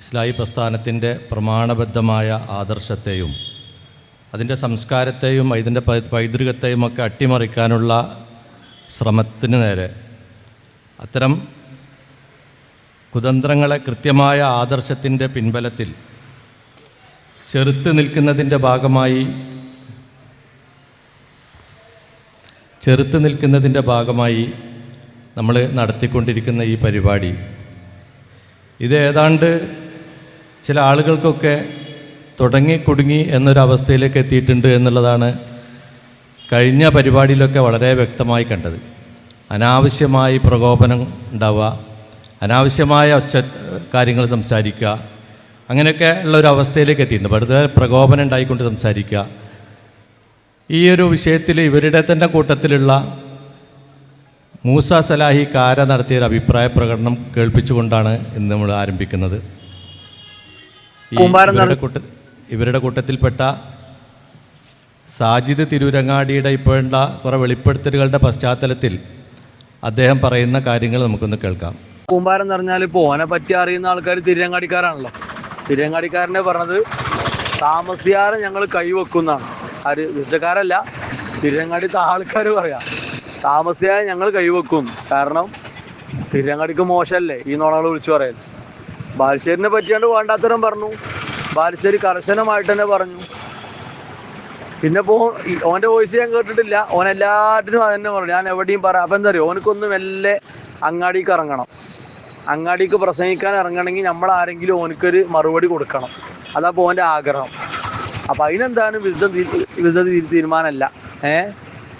ഇസ്ലാഹി പ്രസ്ഥാനത്തിന്റെ പ്രമാണബദ്ധമായ ആദർശത്തെയും അതിന്റെ സംസ്കാരത്തെയും അതിന്റെ പൈതൃകത്തെയും ഒക്കെ അട്ടിമറിക്കാനുള്ള ശ്രമത്തിന് നേരെ അത്തരം കുതന്ത്രങ്ങളെ കൃത്യമായ ആദർശത്തിന്റെ പിൻബലത്തിൽ ചെറുത്ത് നിൽക്കുന്നതിന്റെ ഭാഗമായി ചെറുത്ത് നിൽക്കുന്നതിന്റെ ഭാഗമായി നമ്മൾ നടത്തിക്കൊണ്ടിരിക്കുന്ന ഈ പരിപാടി. ഇത് ഏതാണ്ട് ചില ആളുകൾക്കൊക്കെ തുടങ്ങി കുടുങ്ങി എന്നൊരവസ്ഥയിലേക്ക് എത്തിയിട്ടുണ്ട് എന്നുള്ളതാണ് കഴിഞ്ഞ പരിപാടിയിലൊക്കെ വളരെ വ്യക്തമായി കണ്ടത്. അനാവശ്യമായി പ്രകോപനം ഉണ്ടാവുക അനാവശ്യമായ ഒച്ച കാര്യങ്ങൾ സംസാരിക്കുക അങ്ങനെയൊക്കെ ഉള്ള ഒരു അവസ്ഥയിലേക്ക് എത്തിയിട്ടുണ്ട്. വെറുതെ പ്രകോപനം ഉണ്ടായിക്കൊണ്ട് സംസാരിക്കുക. ഈ ഒരു വിഷയത്തിൽ ഇവരുടെ തന്നെ കൂട്ടത്തിലുള്ള മൂസ സലാഹി കാര നടത്തിയ ഒരു അഭിപ്രായ പ്രകടനം കേൾപ്പിച്ചുകൊണ്ടാണ് ഇന്ന് നമ്മൾ ആരംഭിക്കുന്നത്. ഇവരുടെ കൂട്ട ഇവരുടെ കൂട്ടത്തിൽപ്പെട്ട സാജിദ് തിരൂരങ്ങാടിയുടെ ഇപ്പോഴുള്ള കുറേ വെളിപ്പെടുത്തലുകളുടെ പശ്ചാത്തലത്തിൽ അദ്ദേഹം പറയുന്ന കാര്യങ്ങൾ നമുക്കൊന്ന് കേൾക്കാം. കൂമ്പാരം എന്ന് പറഞ്ഞാൽ ഇപ്പോൾ ഓനെ പറ്റി അറിയുന്ന ആൾക്കാർ തിരുരങ്ങാടിക്കാരാണല്ലോ. തിരുരങ്ങാടിക്കാരനെ പറഞ്ഞത് താമസിയാതെ ഞങ്ങൾ കൈവെക്കുന്നതാണ്. ആര്? വിശക്കാരല്ല തിരുരങ്ങാടിത്ത ആൾക്കാർ പറയാം. താമസിയാതെ ഞങ്ങൾ കൈവെക്കും. കാരണം തിരുരങ്ങാടിക്ക് മോശമല്ലേ ഈ നോണകൾ വിളിച്ചു പറയൽ ബാലുശ്ശേരിനെ പറ്റിയാണ്ട് വേണ്ടാത്തരം പറഞ്ഞു. ബാലുശ്ശേരി കർശനമായിട്ട് തന്നെ പറഞ്ഞു. പിന്നെ ഇപ്പോ ഓന്റെ വോയിസ് ഞാൻ കേട്ടിട്ടില്ല. ഓൻ എല്ലാറ്റിനും അത് തന്നെ പറഞ്ഞു. ഞാൻ എവിടെയും പറയാം. അപ്പൊ എന്താ അറിയോ? ഓനക്കൊന്ന് മെല്ലെ അങ്ങാടിക്ക് ഇറങ്ങണം. അങ്ങാടിക്ക് പ്രസംഗിക്കാൻ ഇറങ്ങണമെങ്കിൽ നമ്മൾ ആരെങ്കിലും ഓനക്കൊരു മറുപടി കൊടുക്കണം. അതാ ഓന്റെ ആഗ്രഹം. അപ്പൊ അതിനെന്താണ് വിശുദ്ധ വിശുദ്ധ തീരുമാനമല്ല. ഏ?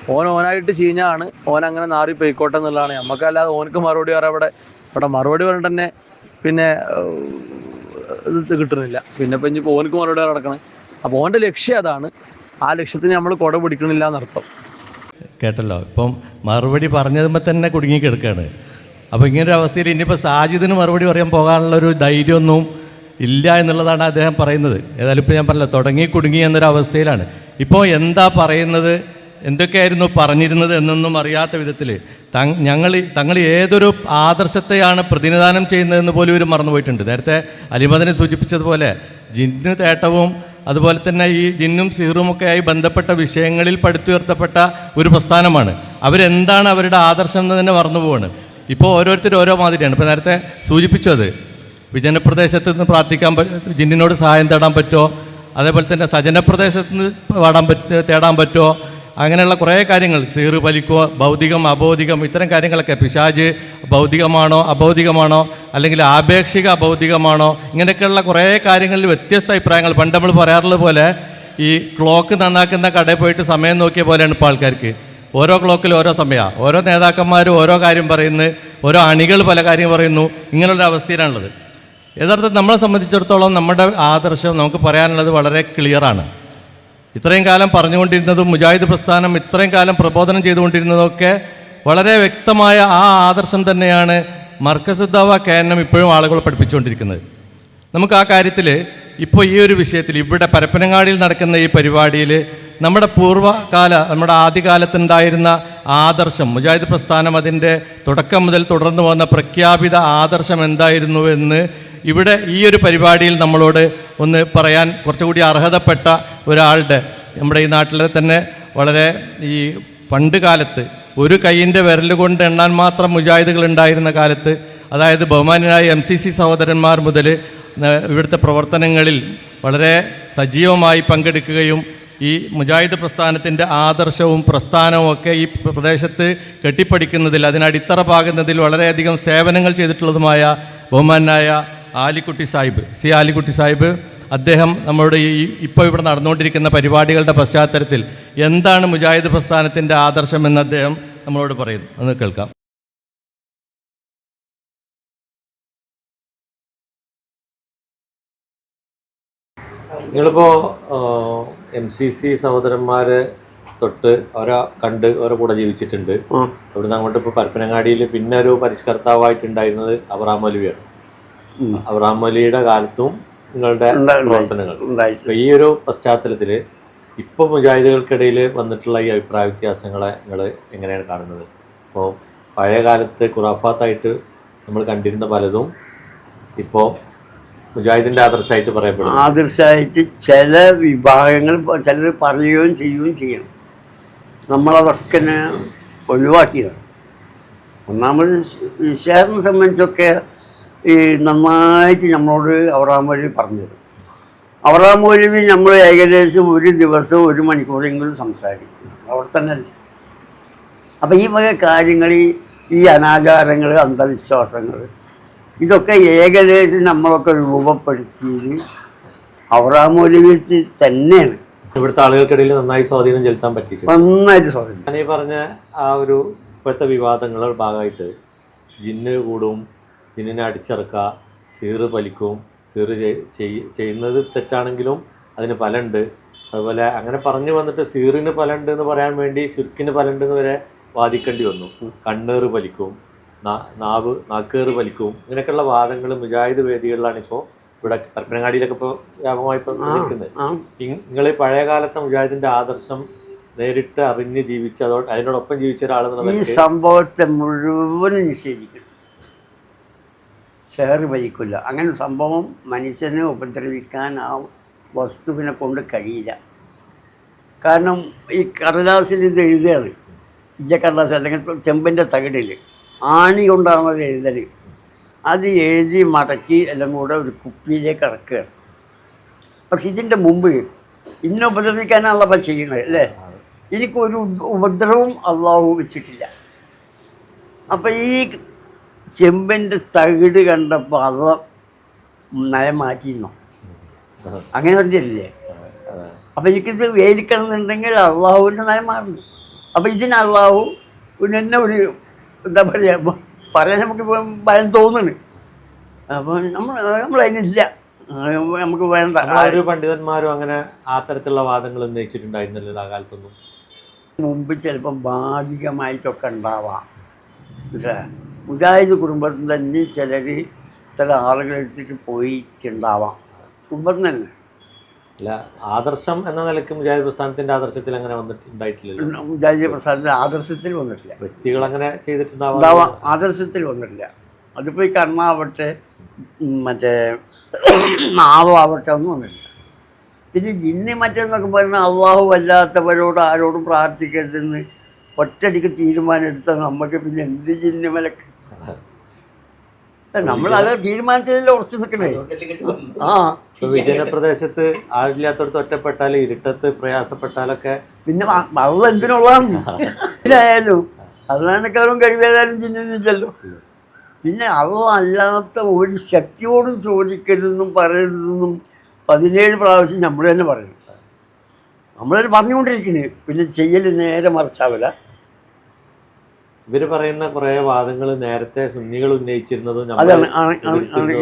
ഓൻ ഓനായിട്ട് ചീഞ്ഞാണ്. ഓൻ അങ്ങനെ നാറി പോയിക്കോട്ടെ എന്നുള്ളതാണ്. നമുക്കല്ലാതെ ഓനക്ക് മറുപടി പറയാം ഇവിടെ ഇവിടെ മറുപടി പറഞ്ഞിട്ട് തന്നെ പിന്നെ ഇത് കിട്ടുന്നില്ല. പിന്നെ ഇപ്പം ഇനി ഓനക്ക് മറുപടി നടക്കണം? അപ്പോൾ ഓന്റെ ലക്ഷ്യം അതാണ്. ആ ലക്ഷ്യത്തിന് നമ്മൾ കുട പിടിക്കണില്ല എന്നർത്ഥം. കേട്ടല്ലോ. ഇപ്പം മറുപടി പറഞ്ഞതുമ്പോൾ തന്നെ കുടുങ്ങി കിടക്കുകയാണ് ഇങ്ങനെ ഒരു അവസ്ഥയിൽ ഇനിയിപ്പോൾ സാജിദിന് മറുപടി പറയാൻ പോകാനുള്ള ഒരു ധൈര്യമൊന്നും ഇല്ല എന്നുള്ളതാണ് അദ്ദേഹം പറയുന്നത്. ഏതായാലും ഇപ്പോൾ ഞാൻ പറഞ്ഞല്ലോ തുടങ്ങി കുടുങ്ങി എന്നൊരു അവസ്ഥയിലാണ് ഇപ്പോൾ എന്താ പറയുന്നത്? എന്തൊക്കെയായിരുന്നു പറഞ്ഞിരുന്നത് എന്നൊന്നും അറിയാത്ത വിധത്തിൽ ഞങ്ങൾ തങ്ങൾ ഏതൊരു ആദർശത്തെയാണ് പ്രതിനിധാനം ചെയ്യുന്നതെന്ന് പോലും ഇവർ മറന്നുപോയിട്ടുണ്ട്. നേരത്തെ അലിമദനെ സൂചിപ്പിച്ചതുപോലെ ജിന്ന് തേട്ടവും അതുപോലെ തന്നെ ഈ ജിന്നും സിഹറുമൊക്കെയായി ബന്ധപ്പെട്ട വിഷയങ്ങളിൽ പടുത്തുയർത്തപ്പെട്ട ഒരു പ്രസ്ഥാനമാണ്. അവരെന്താണ് അവരുടെ ആദർശം എന്ന് തന്നെ മറന്നു പോവാണ് ഇപ്പോൾ ഓരോരുത്തരും ഓരോ മാതിരിയാണ്. ഇപ്പോൾ നേരത്തെ സൂചിപ്പിച്ചത് വിജനപ്രദേശത്ത് നിന്ന് പ്രാർത്ഥിക്കാൻ ജിന്നിനോട് സഹായം തേടാൻ പറ്റുമോ? അതേപോലെ തന്നെ സജനപ്രദേശത്ത് നിന്ന് പാടാൻ പറ്റ തേടാൻ പറ്റുമോ? അങ്ങനെയുള്ള കുറേ കാര്യങ്ങൾ. സീറ് പലിക്കുക ഭൗതികം അബൗതികം ഇത്തരം കാര്യങ്ങളൊക്കെ. പിശാജ് ഭൗതികമാണോ അഭൗതികമാണോ അല്ലെങ്കിൽ ആപേക്ഷിക അഭൗതികമാണോ ഇങ്ങനെയൊക്കെയുള്ള കുറേ കാര്യങ്ങളിൽ വ്യത്യസ്ത അഭിപ്രായങ്ങൾ. പണ്ട് നമ്മൾ പറയാറുള്ളത് പോലെ ഈ ക്ലോക്ക് നന്നാക്കുന്ന കടയിൽ പോയിട്ട് സമയം നോക്കിയ പോലെയാണ് ഇപ്പോൾ ആൾക്കാർക്ക്. ഓരോ ക്ലോക്കിൽ ഓരോ സമയമാണ് ഓരോ നേതാക്കന്മാരും ഓരോ കാര്യം പറയുന്നു. ഓരോ അണികൾ പല കാര്യം പറയുന്നു. ഇങ്ങനെയുള്ള അവസ്ഥയിലാണുള്ളത്. യഥാർത്ഥത്തിൽ നമ്മളെ സംബന്ധിച്ചിടത്തോളം നമ്മുടെ ആദർശം നമുക്ക് പറയാനുള്ളത് വളരെ ക്ലിയറാണ് ഇത്രയും കാലം പറഞ്ഞുകൊണ്ടിരുന്നതും മുജാഹിദ് പ്രസ്ഥാനം ഇത്രയും കാലം പ്രബോധനം ചെയ്തുകൊണ്ടിരുന്നതൊക്കെ വളരെ വ്യക്തമായ ആ ആദർശം തന്നെയാണ് മർക്കസുദ്ദാവ കേന്ദ്രം ഇപ്പോഴും ആളുകൾ പഠിപ്പിച്ചുകൊണ്ടിരിക്കുന്നത്. നമുക്ക് ആ കാര്യത്തിൽ ഇപ്പോൾ ഈ ഒരു വിഷയത്തിൽ ഇവിടെ പരപ്പനങ്ങാടിയിൽ നടക്കുന്ന ഈ പരിപാടിയിൽ നമ്മുടെ പൂർവകാല നമ്മുടെ ആദ്യകാലത്തുണ്ടായിരുന്ന ആദർശം മുജാഹിദ് പ്രസ്ഥാനം അതിന്റെ തുടക്കം മുതൽ തുടർന്നു വന്ന പ്രഖ്യാപിത ആദർശം എന്തായിരുന്നു എന്ന് ഇവിടെ ഈ ഒരു പരിപാടിയിൽ നമ്മളോട് ഒന്ന് പറയാൻ കുറച്ചുകൂടി അർഹതപ്പെട്ട ഒരാളുടെ നമ്മുടെ ഈ നാട്ടിലെ തന്നെ വളരെ ഈ പണ്ട് കാലത്ത് ഒരു കൈയിന്റെ വിരൽ കൊണ്ട് എണ്ണാൻ മാത്രം മുജാഹിദുകൾ ഉണ്ടായിരുന്ന കാലത്ത് അതായത് ബഹുമാനായ എം സി സി സഹോദരന്മാർ മുതൽ ഇവിടുത്തെ പ്രവർത്തനങ്ങളിൽ വളരെ സജീവമായി പങ്കെടുക്കുകയും ഈ മുജാഹിദ് പ്രസ്ഥാനത്തിന്റെ ആദർശവും പ്രസ്ഥാനവും ഒക്കെ ഈ പ്രദേശത്ത് കെട്ടിപ്പടിക്കുന്നതിൽ അതിനടിത്തറ പാകുന്നതിൽ വളരെയധികം സേവനങ്ങൾ ചെയ്തിട്ടുള്ളതുമായ ബഹുമാനായ ആലിക്കുട്ടി സാഹിബ് സി ആലിക്കുട്ടി സാഹിബ് അദ്ദേഹം നമ്മുടെ ഈ ഇപ്പോൾ ഇവിടെ നടന്നുകൊണ്ടിരിക്കുന്ന പരിപാടികളുടെ പശ്ചാത്തലത്തിൽ എന്താണ് മുജാഹിദ് പ്രസ്ഥാനത്തിന്റെ ആദർശം എന്ന് അദ്ദേഹം നമ്മളോട് പറയുന്നു. അത് കേൾക്കാം. നിങ്ങളിപ്പോൾ എം സി സി സഹോദരന്മാരെ തൊട്ട് അവരെ കണ്ട് അവരെ കൂടെ ജീവിച്ചിട്ടുണ്ട്. അവിടുന്ന് അങ്ങോട്ട് ഇപ്പോൾ പരപ്പനങ്ങാടിയിൽ പിന്നെ ഒരു പരിഷ്കർത്താവായിട്ടുണ്ടായിരുന്നത് അബ്രാം മൗലവിയാണ്. അബ്രാം മൗലിയുടെ കാലത്തും നിങ്ങളുടെ പ്രവർത്തനങ്ങൾ. ഈ ഒരു പശ്ചാത്തലത്തിൽ ഇപ്പൊ മുജാഹിദുകൾക്കിടയിൽ വന്നിട്ടുള്ള ഈ അഭിപ്രായ വ്യത്യാസങ്ങളെ നിങ്ങൾ എങ്ങനെയാണ് കാണുന്നത്? അപ്പോൾ പഴയ കാലത്ത് ഖുറാഫാത്തായിട്ട് നമ്മൾ കണ്ടിരുന്ന പലതും ഇപ്പോൾ മുജാഹിദിന്റെ ആദർശമായിട്ട് പറയപ്പെടും ആദർശമായിട്ട് ചില വിഭാഗങ്ങൾ ചിലർ പറയുകയും ചെയ്യുകയും ചെയ്യണം. നമ്മളതൊക്കെ ഒഴിവാക്കിയതാണ്. ഒന്നാമത് ഷെയറിനെ സംബന്ധിച്ചൊക്കെ ഈ നന്നായിട്ട് നമ്മളോട് അവറാം വഴി പറഞ്ഞു തരും അവറാം വഴി നമ്മൾ ഏകദേശം ഒരു ദിവസം ഒരു മണിക്കൂറെങ്കിലും സംസാരിക്കും. അവിടെ തന്നെ അല്ലേ അപ്പം ഈ വക കാര്യങ്ങൾ ഈ- അനാചാരങ്ങൾ അന്ധവിശ്വാസങ്ങൾ ഇതൊക്കെ ഏകദേശം നമ്മളൊക്കെ രൂപപ്പെടുത്തിയത് അവറാം മൊഴിവിൽ തന്നെയാണ്. ഇവിടുത്തെ ആളുകൾക്കിടയിൽ നന്നായി സ്വാധീനം ചെലുത്താൻ പറ്റി നന്നായിട്ട് സ്വാധീനം ഞാൻ ഈ പറഞ്ഞ ആ ഒരു ഇപ്പോഴത്തെ വിവാദങ്ങളുടെ ഭാഗമായിട്ട് ജിന്ന് കൂടും ജിന്നിനെ അടിച്ചിറക്കുക സീറ് പലിക്കും സീറ് ചെയ്- ചെയ്- ചെയ്യുന്നത് തെറ്റാണെങ്കിലും അതിന് ഫലമുണ്ട്. അതുപോലെ അങ്ങനെ പറഞ്ഞു വന്നിട്ട് സീറിന് ഫലമുണ്ട് എന്ന് പറയാൻ വേണ്ടി ശുർക്കിന് ഫലമുണ്ട് എന്ന് വരെ വാദിക്കേണ്ടി വന്നു. കണ്ണേറ് പലിക്കും നാവ് നാക്കേറ് പലിക്കും ഇങ്ങനെയൊക്കെയുള്ള വാദങ്ങൾ മുജാഹിദ് വേദികളിലാണ് ഇപ്പോൾ ഇവിടെ പരപ്പനങ്ങാടിയിലൊക്കെ ഇപ്പോൾ വ്യാപകമായി ഇപ്പോൾ നിൽക്കുന്നത്. നിങ്ങൾ പഴയ കാലത്തെ മുജാഹിദിന്റെ ആദർശം നേരിട്ട് അറിഞ്ഞ് ജീവിച്ച അതോ അതിനോടൊപ്പം ജീവിച്ച ഒരാളെന്നുള്ള ഈ സംഭവത്തെ മുഴുവനും നിഷേധിക്കണം ഷെയർ വഹിക്കില്ല അങ്ങനെ സംഭവം മനുഷ്യനെ ഉപദ്രവിക്കാൻ ആ വസ്തുവിനെ കൊണ്ട് കഴിയില്ല. കാരണം ഈ കടലാസിൽ ഇത് എഴുതുകയാണ് ഇജ കടലാസ് അല്ലെങ്കിൽ ചെമ്പിന്റെ തകിടിൽ. ആണി കൊണ്ടാണ് അത് എഴുതൽ അത് എഴുതി മടക്കി എല്ലാം കൂടെ ഒരു കുപ്പിയിലേക്ക് ഇറക്കുകയാണ് പക്ഷെ ഇതിന്റെ മുമ്പ് ഇന്നെ ഉപദ്രവിക്കാനാണല്ലോ അപ്പം ചെയ്യണത് അല്ലേ? എനിക്കൊരു ഉപദ്രവം അള്ളാഹു വെച്ചിട്ടില്ല. അപ്പം ഈ ചെമ്പിന്റെ തകിട് കണ്ടപ്പോൾ അത് നയം മാറ്റിയിരുന്നു? അങ്ങനെ പറഞ്ഞില്ലേ? അപ്പം എനിക്കിത് വേലിക്കണമെന്നുണ്ടെങ്കിൽ അള്ളാഹുവിന്റെ നയം മാറുന്നു അപ്പം ഇതിന് അള്ളാഹു പിന്നെ എന്നെ ഒരു എന്താ പറയുക പറയാൻ നമുക്ക് ഇപ്പം ഭയം തോന്നുന്നു അപ്പം നമ്മൾ നമ്മളതിനില്ല നമുക്ക് വേണ്ട. ഒരു പണ്ഡിതന്മാരും അങ്ങനെ ആ തരത്തിലുള്ള വാദങ്ങൾ ഉന്നയിച്ചിട്ടുണ്ടായിരുന്നല്ലോ ആ കാലത്തൊന്നും? മുമ്പ് ചിലപ്പം ഭാഗികമായിട്ടൊക്കെ ഉണ്ടാവാം. മനസ്സിലായോ? മുജാഹിദ് കുടുംബത്തിൽ തന്നെ ചിലർ ചില ആളുകളെടുത്തിട്ട് പോയിട്ടുണ്ടാവാം. കുടുംബത്തിൽ തന്നെ. അല്ല ആദർശം എന്ന നിലയ്ക്ക് മുജാഹിദ് പ്രസ്ഥാനത്തിന്റെ ആദർശത്തിൽ അങ്ങനെ വന്നിട്ടുണ്ടായിട്ടില്ല മുജാഹിദ് പ്രസ്ഥാനത്തിന്റെ ആദർശത്തിൽ വന്നിട്ടില്ല. വ്യക്തികൾ അങ്ങനെ ചെയ്തിട്ടുണ്ടാവാം ആദർശത്തിൽ വന്നിട്ടില്ല. അതിപ്പോൾ ഈ കർണാവട്ടെ മറ്റേ നാവാവട്ടെ ഒന്നും വന്നിട്ടില്ല. പിന്നെ ജിന്നി മറ്റേന്നൊക്കെ പറഞ്ഞാൽ അള്ളാഹു വല്ലാത്തവരോട് ആരോടും പ്രാർത്ഥിക്കരുതെന്ന് ഒറ്റടിക്ക് തീരുമാനം എടുത്താൽ നമുക്ക് പിന്നെ എന്ത് ജിന്നി മലക്ക് നമ്മൾ അത് തീരുമാനത്തിലല്ലേ ഉറച്ചു നിൽക്കണേ. ആ. വിജയപ്രദേശത്ത് ആളില്ലാത്തടത്ത് ഒറ്റപ്പെട്ടാൽ ഇരുട്ടത്ത് പ്രയാസപ്പെട്ടാലൊക്കെ പിന്നെ വള്ള എന്തിനുള്ളതാണ്? ഇതിലായാലും അതിനേക്കാളും കഴിവേതായാലും ചിന്തിച്ചല്ലോ പിന്നെ അള്ള അല്ലാത്ത ഒരു ശക്തിയോടും ചോദിക്കരുതെന്നും പറയരുതെന്നും പതിനേഴ് പ്രാവശ്യം നമ്മൾ തന്നെ പറയുന്നു നമ്മൾ പറഞ്ഞുകൊണ്ടിരിക്കണേ. പിന്നെ ചെയ്യൽ നേരെ മറിച്ചാവില്ല. ഇവർ പറയുന്ന കുറെ വാദങ്ങൾ നേരത്തെ സുന്നികൾ ഉന്നയിച്ചിരുന്നതും.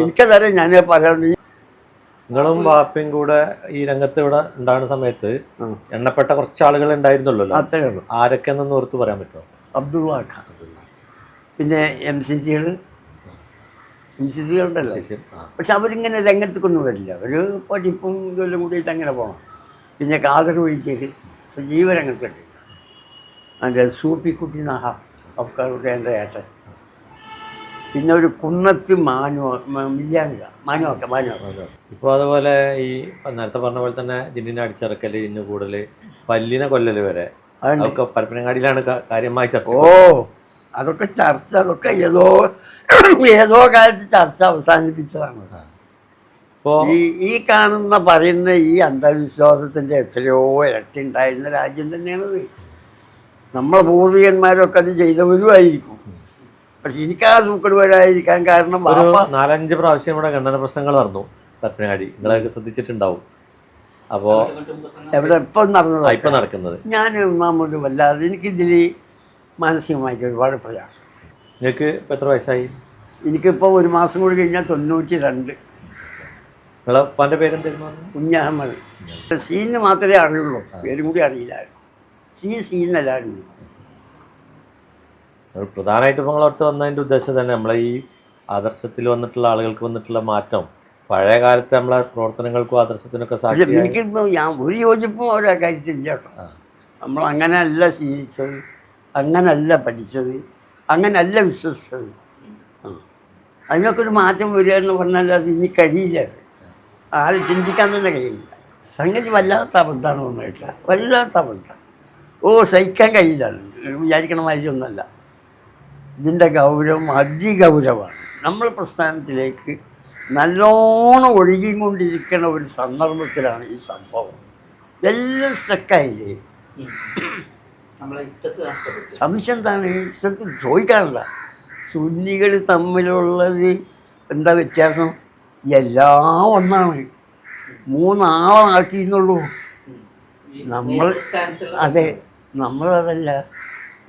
എനിക്കതറിയാം ഞാൻ പറയാൻ നിങ്ങളും വാപ്പയും കൂടെ ഈ രംഗത്ത് ഇവിടെ ഉണ്ടാകുന്ന സമയത്ത് എണ്ണപ്പെട്ട കുറച്ച് ആളുകൾ ഉള്ളൂ. ആരൊക്കെ എന്നൊന്ന് ഓർത്ത് പറയാൻ പറ്റുമോ? അബ്ദുൾ പിന്നെ എം സി സികൾ എം സി സികൾ ഉണ്ടല്ലോ. പക്ഷെ അവരിങ്ങനെ രംഗത്ത് കൊണ്ടുവരില്ല ഒരു പഠിപ്പും ഇതെല്ലാം കൂടിയിട്ട് അങ്ങനെ പോകണം പിന്നെ കാതർ വൈദ്യർ സജീവ രംഗത്തുണ്ട്. അതിന്റെ സൂപ്പിക്കുട്ടി നഹ എന്റെ ഏട്ടൻ പിന്നെ ഒരു കുന്നത്ത് മാനു മില്യാങ്ക മാനുവക്ക മാനുവക്ക. ഇപ്പോൾ അതുപോലെ ഈ നേരത്തെ പറഞ്ഞ പോലെ തന്നെ ജിന്നിനെ അടിച്ചിറക്കൽ ഇന്ന് കൂടൽ പല്ലിനെ കൊല്ലൽ വരെ. അതൊക്കെ പരപ്പനങ്ങാടിയിലാണ് കാര്യമായി ചർച്ച ഓ അതൊക്കെ ചർച്ച അതൊക്കെ ഏതോ ഏതോ കാലത്ത് ചർച്ച അവസാനിപ്പിച്ചതാണ്. ഇപ്പോൾ ഈ ഈ കാണുന്ന പറയുന്ന ഈ അന്ധവിശ്വാസത്തിന്റെ എത്രയോ ഇരട്ടി ഉണ്ടായിരുന്ന രാജ്യം തന്നെയാണത്. നമ്മളെ പൂർവികന്മാരൊക്കെ അത് ചെയ്തവരുമായിരിക്കും പക്ഷെ എനിക്ക് ആ സൂക്കട് വരാതിരിക്കാൻ കാരണം ഒരു നാലഞ്ച് പ്രാവശ്യം ഇവിടെ ഖണ്ഡന പ്രശ്നങ്ങൾ നടന്നു തട്ടിനാടി നിങ്ങളൊക്കെ ശ്രദ്ധിച്ചിട്ടുണ്ടാവും. അപ്പോ എവിടെ ഇപ്പം നടന്നത്? ഇപ്പൊ നടക്കുന്നത്. ഞാൻ ഒന്നാമത് വല്ലാതെ എനിക്കിതിൽ മാനസികമായിട്ട് ഒരുപാട് പ്രയാസം. നിങ്ങൾക്ക് ഇപ്പൊ എത്ര വയസ്സായി? എനിക്കിപ്പോൾ ഒരു മാസം കൂടി കഴിഞ്ഞാൽ തൊണ്ണൂറ്റി രണ്ട് നിങ്ങളെ ഉപ്പാന്റെ പേരെന്തായിരുന്നു? കുഞ്ഞഹമ്മദ്. സീന് മാത്രമേ അറിയുള്ളൂ പേരും കൂടി അറിയില്ലായിരുന്നു. സീ സീന്നല്ലായിരുന്നു പ്രധാനമായിട്ടും നിങ്ങൾ നിങ്ങളടുത്ത് വന്നതിന്റെ ഉദ്ദേശം തന്നെ നമ്മളെ ഈ ആദർശത്തിൽ വന്നിട്ടുള്ള ആളുകൾക്ക് വന്നിട്ടുള്ള മാറ്റം. പഴയ കാലത്തെ നമ്മളെ പ്രവർത്തനങ്ങൾക്കും ആദർശത്തിനൊക്കെ എനിക്കിപ്പോൾ ഞാൻ ഒരു യോജിപ്പും ഓരോ കാര്യത്തില്ല കേട്ടോ. നമ്മൾ അങ്ങനെയല്ല ശീലിച്ചത് അങ്ങനല്ല പഠിച്ചത് അങ്ങനല്ല വിശ്വസിച്ചത്. അതിനൊക്കെ ഒരു മാറ്റം വരിക എന്ന് പറഞ്ഞാൽ അത് ഇനി കഴിയില്ല. ആരും ചിന്തിക്കാൻ തന്നെ കഴിയില്ല സംഗതി വല്ലാത്ത അബദ്ധമാണ് വന്നിട്ടില്ല വല്ലാത്ത അബദ്ധം. ഓ സഹിക്കാൻ കഴിയില്ല. വിചാരിക്കണ മാതിരി ഒന്നല്ല ഇതിന്റെ ഗൗരവം അതിഗൗരവമാണ്. നമ്മൾ പ്രസ്ഥാനത്തിലേക്ക് നല്ലോണം ഒഴുകിക്കൊണ്ടിരിക്കുന്ന ഒരു സന്ദർഭത്തിലാണ് ഈ സംഭവം. എല്ലാം സ്റ്റക്കായില്ലേ സംശയം എന്താണ്? ഇഷ്ടത്തിൽ ചോദിക്കാറില്ല. സുന്നികൾ തമ്മിലുള്ളത് എന്താ വ്യത്യാസം? എല്ലാം ഒന്നാണ്. മൂന്നാളാക്കിയെന്നുള്ളൂ. നമ്മൾ അതെ. നമ്മളതല്ല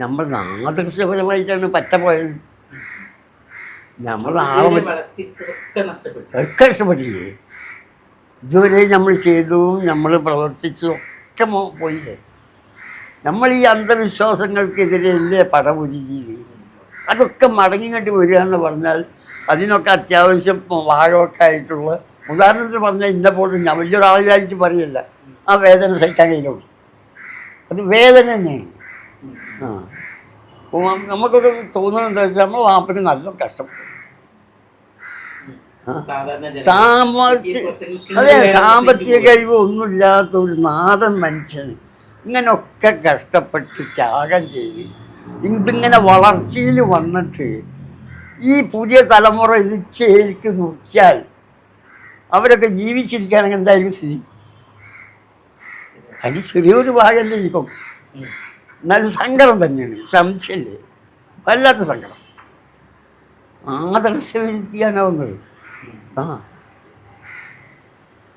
നമ്മൾ നാദൃശ്യപരമായിട്ടാണ് പറ്റ പോയത്. നമ്മൾ ഒക്കെ ഇഷ്ടപ്പെട്ടില്ലേ ഇതുവരെ നമ്മൾ ചെയ്തു നമ്മൾ പ്രവർത്തിച്ചു ഒക്കെ പോയില്ലേ? നമ്മൾ ഈ അന്ധവിശ്വാസങ്ങൾക്കെതിരെയല്ലേ പടപുരുകിയത് അതൊക്കെ മടങ്ങിങ്ങോട്ട് വരിക എന്ന് പറഞ്ഞാൽ അതിനൊക്കെ അത്യാവശ്യം വാഴമൊക്കെ ആയിട്ടുള്ള ഉദാഹരണത്തിന് പറഞ്ഞാൽ ഇന്ന പോലെ ഞാൻ വലിയൊരാളായിട്ട് പറയല്ല ആ വേദന സഹിക്കാൻ കഴിയുള്ളൂ അത് വേദന തന്നെയാണ് ആ. നമുക്കൊക്കെ തോന്നുന്നത് എന്താ വെച്ചാൽ നമ്മൾ വാപ്പന് നല്ല കഷ്ടപ്പെട്ടു സാമ്പത്തിക അതെ സാമ്പത്തിക കഴിവ് ഒന്നുമില്ലാത്ത ഒരു നാടൻ മനുഷ്യന് ഇങ്ങനൊക്കെ കഷ്ടപ്പെട്ട് ത്യാഗം ചെയ്ത് ഇതിങ്ങനെ വളർച്ചയിൽ വന്നിട്ട് ഈ പുതിയ തലമുറ ഇത് ശരിക്ക് നോക്കിയാൽ അവരൊക്കെ ജീവിച്ചിരിക്കുകയാണെങ്കിൽ എന്തായാലും സ്ഥിതി അതിന് ചെറിയൊരു ഭാഗമല്ലേ ഇപ്പം നല്ല സങ്കടം തന്നെയാണ്. സംശയമില്ലേ വല്ലാത്ത സങ്കടം. ആദർശവിദ്യാനാവുന്നത് ആ.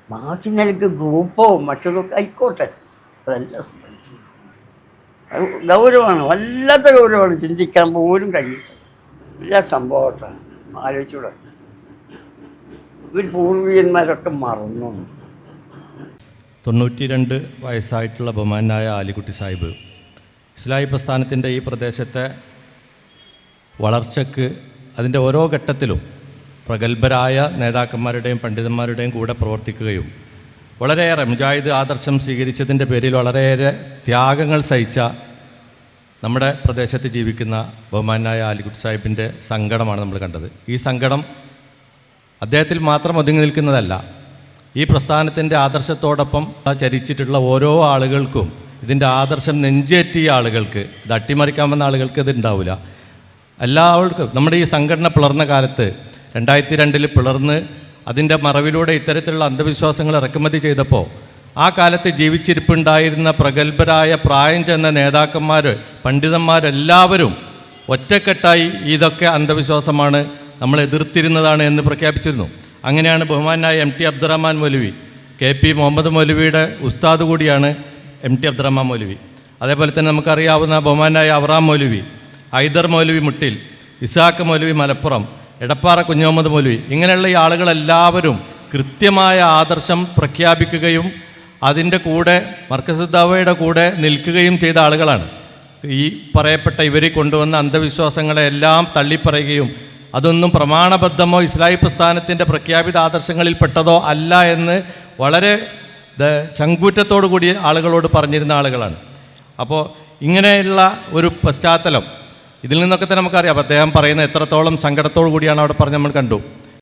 ബാക്കി നിലയ്ക്ക് ഗ്രൂപ്പോ മറ്റതൊക്കെ ആയിക്കോട്ടെ. അതല്ല അത് ഗൗരവമാണ്. വല്ലാത്ത ഗൗരവമാണ് ചിന്തിക്കാൻ പോലും കഴിയും എല്ലാ സംഭവത്താണ് ആലോചിച്ചുകൂടെ ഇവർ പൂർവികന്മാരൊക്കെ മറന്നു. തൊണ്ണൂറ്റി രണ്ട് വയസ്സായിട്ടുള്ള ബഹുമാനായ ആലിക്കുട്ടി സാഹിബ് ഇസ്ലാഹി പ്രസ്ഥാനത്തിന്റെ ഈ പ്രദേശത്തെ വളർച്ചയ്ക്ക് അതിന്റെ ഓരോ ഘട്ടത്തിലും പ്രഗത്ഭരായ നേതാക്കന്മാരുടെയും പണ്ഡിതന്മാരുടെയും കൂടെ പ്രവർത്തിക്കുകയും വളരെയേറെ മുജാഹിദ് ആദർശം സ്വീകരിച്ചതിന്റെ പേരിൽ വളരെയേറെ ത്യാഗങ്ങൾ സഹിച്ച നമ്മുടെ പ്രദേശത്ത് ജീവിക്കുന്ന ബഹുമാനായ ആലിക്കുട്ടി സാഹിബിന്റെ സങ്കടമാണ് നമ്മൾ കണ്ടത്. ഈ സങ്കടം അദ്ദേഹത്തിൽ മാത്രം ഒതുങ്ങി നിൽക്കുന്നതല്ല ഈ പ്രസ്ഥാനത്തിന്റെ ആദർശത്തോടൊപ്പം ചരിച്ചിട്ടുള്ള ഓരോ ആളുകൾക്കും ഇതിന്റെ ആദർശം നെഞ്ചേറ്റിയ ആളുകൾക്ക് ഇത് അട്ടിമറിക്കാൻ വന്ന ആളുകൾക്ക് ഇത് ഉണ്ടാവില്ല എല്ലാവർക്കും നമ്മുടെ ഈ സംഘടന പിളർന്ന കാലത്ത് രണ്ടായിരത്തി രണ്ടിൽ പിളർന്ന് അതിന്റെ മറവിലൂടെ ഇത്തരത്തിലുള്ള അന്ധവിശ്വാസങ്ങൾ ഇറക്കുമതി ചെയ്തപ്പോൾ ആ കാലത്ത് ജീവിച്ചിരിപ്പുണ്ടായിരുന്ന പ്രഗത്ഭരായ പ്രായം ചെന്ന നേതാക്കന്മാർ പണ്ഡിതന്മാരെല്ലാവരും ഒറ്റക്കെട്ടായി ഇതൊക്കെ അന്ധവിശ്വാസമാണ് നമ്മൾ എതിർത്തിരുന്നതാണ് എന്ന് പ്രഖ്യാപിച്ചിരുന്നു. അങ്ങനെയാണ് ബഹുമാനായ M T Abdurahman Maulavi K P Muhammad മൗലവിയുടെ ഉസ്താദ് കൂടിയാണ് എം ടി അബ്ദുറഹ്മാൻ മൗലവി. അതേപോലെ തന്നെ നമുക്കറിയാവുന്ന ബഹുമാനായ അവറാം മൗലവി ഹൈദർ മൗലവി മുട്ടിൽ ഇസാഖ് മൗലവി മലപ്പുറം എടപ്പാറ കുഞ്ഞുമുഹമ്മദ് മൗലവി ഇങ്ങനെയുള്ള ഈ ആളുകളെല്ലാവരും കൃത്യമായ ആദർശം പ്രഖ്യാപിക്കുകയും അതിന്റെ കൂടെ മർക്കസുദ്ദാവയുടെ കൂടെ നിൽക്കുകയും ചെയ്ത ആളുകളാണ്. ഈ പറയപ്പെട്ട ഇവരെ കൊണ്ടുവന്ന അന്ധവിശ്വാസങ്ങളെ എല്ലാം തള്ളിപ്പറയുകയും അതൊന്നും പ്രമാണബദ്ധമോ ഇസ്ലായി പ്രസ്ഥാനത്തിന്റെ പ്രഖ്യാപിത ആദർശങ്ങളിൽ പെട്ടതോ അല്ല എന്ന് വളരെ ചങ്കൂറ്റത്തോടു കൂടി ആളുകളോട് പറഞ്ഞിരുന്ന ആളുകളാണ്. അപ്പോൾ ഇങ്ങനെയുള്ള ഒരു പശ്ചാത്തലം ഇതിൽ നിന്നൊക്കെ തന്നെ നമുക്കറിയാം. അപ്പോൾ അദ്ദേഹം പറയുന്ന എത്രത്തോളം സങ്കടത്തോടു കൂടിയാണ് അവിടെ പറഞ്ഞ് നമ്മൾ കണ്ടു.